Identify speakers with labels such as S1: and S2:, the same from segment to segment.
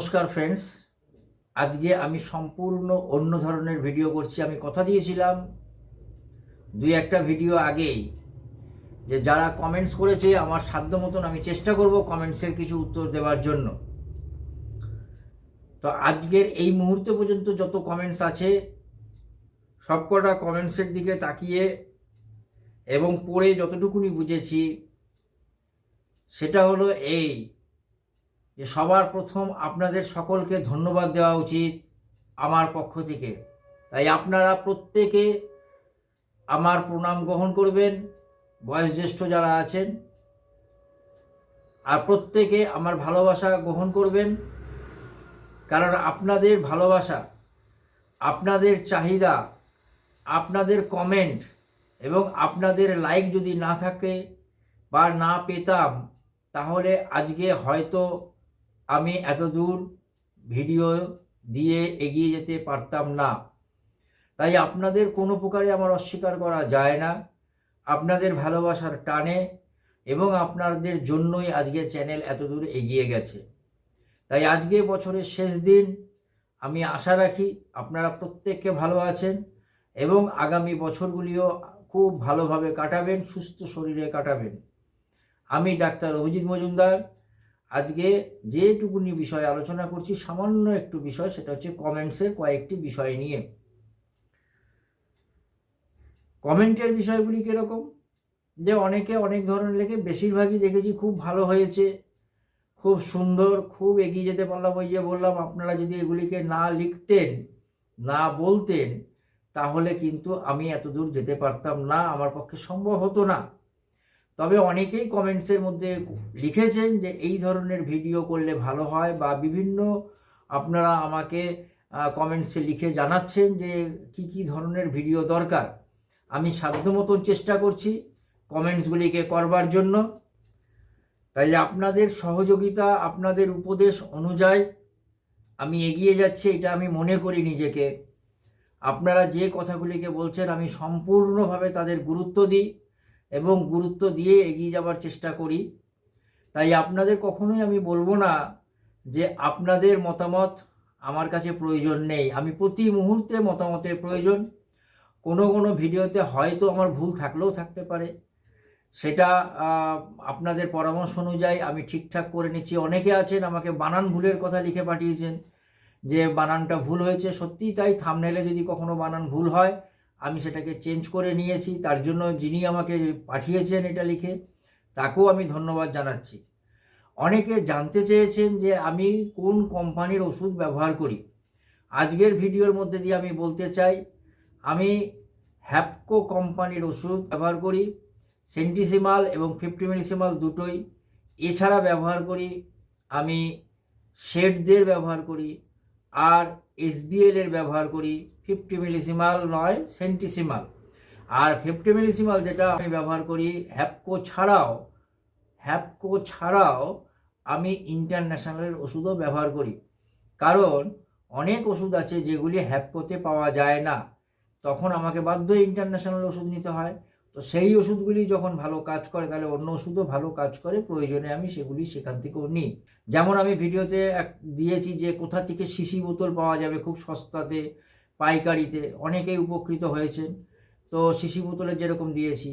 S1: নমস্কার ফ্রেন্ডস আজকে আমি সম্পূর্ণ অন্য ধরনের ভিডিও করছি। আমি কথা দিয়েছিলাম দুই একটা ভিডিও আগেই যে যারা কমেন্টস করেছে, আমার সাধ্য মতন আমি চেষ্টা করব কমেন্টসের কিছু উত্তর দেওয়ার জন্য। তো আজকের এই মুহূর্তে পর্যন্ত যত কমেন্টস আছে, সবকটা কমেন্টসের দিকে তাকিয়ে এবং পড়ে যতটুকুনি বুঝেছি, সেটা হলো এই যে সবার প্রথম আপনাদের সকলকে ধন্যবাদ দেওয়া উচিত আমার পক্ষ থেকে। তাই আপনারা প্রত্যেকে আমার প্রণাম গ্রহণ করবেন, বয়োজ্যেষ্ঠ যারা আছেন, আর প্রত্যেকে আমার ভালোবাসা গ্রহণ করবেন, কারণ আপনাদের ভালোবাসা, আপনাদের চাহিদা, আপনাদের কমেন্ট এবং আপনাদের লাইক যদি না থাকে বা না পেতাম, তাহলে আজকে হয়তো আমি এত দূর ভিডিও দিয়ে এগিয়ে যেতে পারতাম না। তাই আপনাদের কোনো প্রকারে আমার অস্বীকার করা যায় না। আপনাদের ভালোবাসার টানে এবং আপনাদের জন্যই আজকে চ্যানেল এত দূর এগিয়ে গেছে। তাই আজকে বছরের শেষ দিন, আমি আশা রাখি আপনারা প্রত্যেককে ভালো আছেন এবং আগামী বছরগুলিও খুব ভালোভাবে কাটাবেন, সুস্থ শরীরে কাটাবেন। আমি ডাক্তার অভিজিৎ মজুমদার আজকে যেটুকুনি বিষয়ে আলোচনা করছি, সামান্য একটু বিষয়, সেটা হচ্ছে কমেন্টসের কয়েকটি বিষয় নিয়ে। কমেন্টের বিষয়গুলি কীরকম? যে অনেকে অনেক ধরনের লেখে, বেশিরভাগই দেখেছি খুব ভালো হয়েছে, খুব সুন্দর, খুব এগিয়ে যেতে পারলাম ওই যে বললাম, আপনারা যদি এগুলিকে না লিখতেন, না বলতেন, তাহলে কিন্তু আমি এত দূর যেতে পারতাম না, আমার পক্ষে সম্ভব হতো না। তবে অনেকেই কমেন্টসের মধ্যে লিখেছেন যে, এই ধরনের ভিডিও করলে ভালো হয় বা বিভিন্ন আপনারা আমাকে কমেন্টসে লিখে জানাচ্ছেন যে, কি কি ধরনের ভিডিও দরকার? আমি সাধ্য মতন চেষ্টা করছি কমেন্টসগুলিকে করবার জন্য। তাই আপনাদের সহযোগিতা, আপনাদের উপদেশ অনুযায়ী আমি এগিয়ে যাচ্ছি, এটা আমি মনে করি নিজেকে। আপনারা যে কথাগুলিকে বলছেন, আমি সম্পূর্ণভাবে তাদের গুরুত্ব দিই। এবং গুরুত্ব দিয়ে এগিয়ে যাবার চেষ্টা করি। তাই আপনাদের কখনোই আমি বলব না যে আপনাদের মতামত আমার কাছে প্রয়োজন নেই। আমি প্রতি মুহূর্তে মতামতের প্রয়োজন। কোনো কোনো ভিডিওতে হয়তো আমার ভুল থাকলেও থাকতে পারে। সেটা আপনাদের পরামর্শ অনুযায়ী আমি ঠিকঠাক করে নিচ্ছি। অনেকে আছেন আমাকে বানান ভুলের কথা লিখে পাঠিয়েছেন যে বানানটা ভুল হয়েছে। সত্যিই তাই থামনেলে যদি কখনো বানান ভুল হয় আমি সেটাকে চেঞ্জ করে নিয়েছি, তার জন্য যিনি আমাকে পাঠিয়েছেন এটা লিখে, তাকেও আমি ধন্যবাদ জানাচ্ছি। অনেকে জানতে চেয়েছেন যে আমি কোন কোম্পানির ওষুধ ব্যবহার করি। আজকের ভিডিওর মধ্যে দিয়ে আমি বলতে চাই, আমি হ্যাপকো কোম্পানির ওষুধ ব্যবহার করি, সেন্টিসিমাল এবং ফিফটি মিলিসিমাল দুটোই। এছাড়া ব্যবহার করি, আমি শেডদের ব্যবহার করি আর এসবিএল এর ব্যবহার করি ফিফটি মিলিসিমাল নয় সেন্টিসিমাল আর ফিফটি মিলিসিমাল যেটা আমি ব্যবহার করি হ্যাপকো ছাড়াও হ্যাপকো ছাড়াও আমি ইন্টারন্যাশনালের ওষুধও ব্যবহার করি। কারণ অনেক ওষুধ আছে যেগুলি হ্যাপকোতে পাওয়া যায় না। তখন আমাকে বাধ্য ইন্টারন্যাশনাল ওষুধ নিতে হয়। তো সেই ওষুধগুলি যখন ভালো কাজ করে, তাহলে অন্য ওষুধও ভালো কাজ করে, প্রয়োজনে আমি সেগুলি সেখান থেকেও নিই। যেমন আমি ভিডিওতে এক, দিয়েছি যে কোথা থেকে শিশি বোতল পাওয়া যাবে খুব সস্তাতে, পাইকারিতে, অনেকেই উপকৃত হয়েছেন। তো শিশি বোতলের যেরকম দিয়েছি,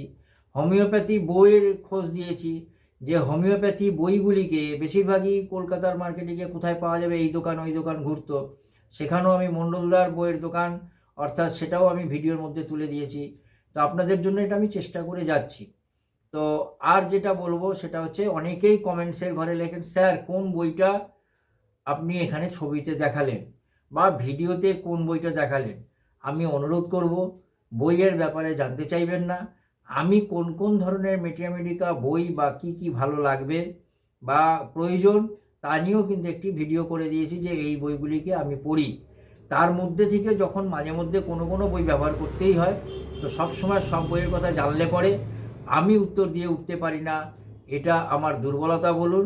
S1: হোমিওপ্যাথি বইয়ের খোঁজ দিয়েছি যে হোমিওপ্যাথি বইগুলিকে বেশিরভাগই কলকাতার মার্কেটে গিয়ে কোথায় পাওয়া যাবে, এই দোকান, ওই দোকান ঘুরতো। সেখানেও আমি মণ্ডলদার বইয়ের দোকান, অর্থাৎ সেটাও আমি ভিডিওর মধ্যে তুলে দিয়েছি। তো আপনাদের জন্য এটা আমি চেষ্টা করে যাচ্ছি। তো আর যেটা বলব সেটা হচ্ছে অনেকেই কমেন্টসের ঘরে লেখেন, স্যার, কোন বইটা আপনি এখানে ছবিতে দেখালেন বা ভিডিওতে কোন বইটা দেখালেন? আমি অনুরোধ করব, বইয়ের ব্যাপারে জানতে চাইবেন না। আমি কোন কোন ধরনের মেটিয়ামেডিকা বই বা কি কি ভালো লাগবে বা প্রয়োজন তা নিয়েও কিন্তু একটি ভিডিও করে দিয়েছি যে এই বইগুলিকে আমি পড়ি। তার মধ্যে থেকে যখন মাঝে মধ্যে কোনো কোনো বই ব্যবহার করতেই হয় তো সব সময় সব বইয়ের কথা জানলে পরে আমি উত্তর দিয়ে উঠতে পারি না। এটা আমার দুর্বলতা বলুন,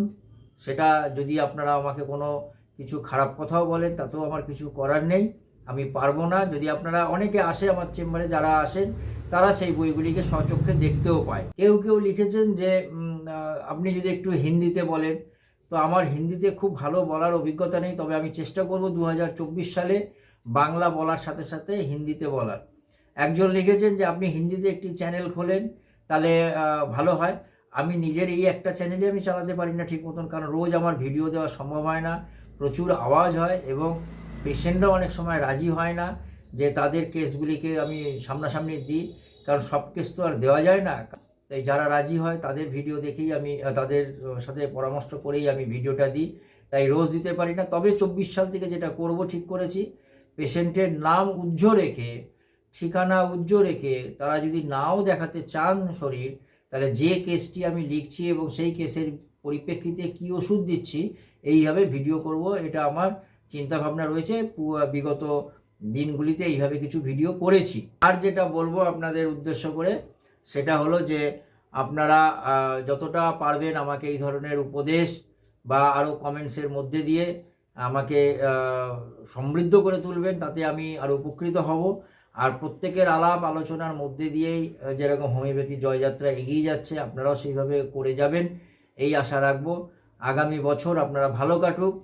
S1: সেটা যদি আপনারা আমাকে কোনো কিছু খারাপ কথাও বলেন, তাতেও আমার কিছু করার নেই। আমি পারব না। যদি আপনারা অনেকে আসে আমার চেম্বারে, যারা আসেন, তারা সেই বইগুলিকে স্বচক্ষে দেখতেও পায়। কেউ কেউ লিখেছেন যে আপনি যদি একটু হিন্দিতে বলেন, তো আমার হিন্দিতে খুব ভালো বলার অভিজ্ঞতা নেই, তবে আমি চেষ্টা করব দু হাজার চব্বিশ সালে বাংলা বলার সাথে সাথে হিন্দিতে বলার। একজন লিখেছেন যে, আপনি হিন্দিতে একটি চ্যানেল খোলেন, তাহলে ভালো হয়। আমি নিজের এই একটা চ্যানেলে আমি চালাতে পারি না ঠিক মতন, কারণ রোজ আমার ভিডিও দেওয়া সম্ভব হয় না। প্রচুর আওয়াজ হয় এবং পেশেন্টরাও অনেক সময় রাজি হয় না যে, তাদের কেসগুলিকে আমি সামনাসামনি দিই, কারণ সব কেস তো আর দেওয়া যায় না। তাই যারা রাজি হয়, তাদের ভিডিও দেখেই আমি তাদের সাথে পরামর্শ করেই আমি ভিডিওটা দিই। তাই রোজ দিতে পারি না। তবে চব্বিশ সাল থেকে যেটা করব ঠিক করেছি, পেশেন্টের নাম উজ্জ্ব রেখে ঠিকানা উজ্জ্ব রেখে তারা যদি নাও দেখাতে চান শরীর, তাহলে যে কেসটি আমি লিখছি এবং সেই কেসের পরিপ্রেক্ষিতে কি ওষুধ দিচ্ছি, এইভাবে ভিডিও করব। এটা আমার চিন্তা ভাবনা রয়েছে বিগত দিনগুলিতে এইভাবে কিছু ভিডিও করেছি। আর যেটা বলব আপনাদের উদ্দেশ্য করে, সেটা হলো যে আপনারা যতটা পারবেন আমাকে এই ধরনের উপদেশ বা আরও কমেন্টসের মধ্যে দিয়ে আমাকে সমৃদ্ধ করে তুলবেন। তাতে আমি আরও উপকৃত হব। আর প্রত্যেকের আলাপ আলোচনার মধ্যে দিয়েই যেরকম হোমিওপ্যাথি জয়যাত্রা এগিয়ে যাচ্ছে, আপনারাও সেইভাবে করে যাবেন, এই আশা রাখব। আগামী বছর আপনারা ভালো কাটুক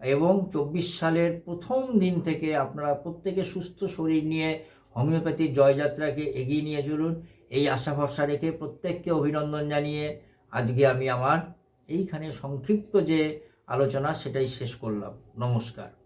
S1: এবং চব্বিশ সালের প্রথম দিন থেকে আপনারা প্রত্যেকে সুস্থ শরীর নিয়ে হোমিওপ্যাথির জয়যাত্রাকে এগিয়ে নিয়ে চলুন। এই আশা ভরসা রেখে প্রত্যেককে অভিনন্দন জানিয়ে আজকে আমি আমার এইখানে সংক্ষিপ্ত যে আলোচনা, সেটাই শেষ করলাম। নমস্কার।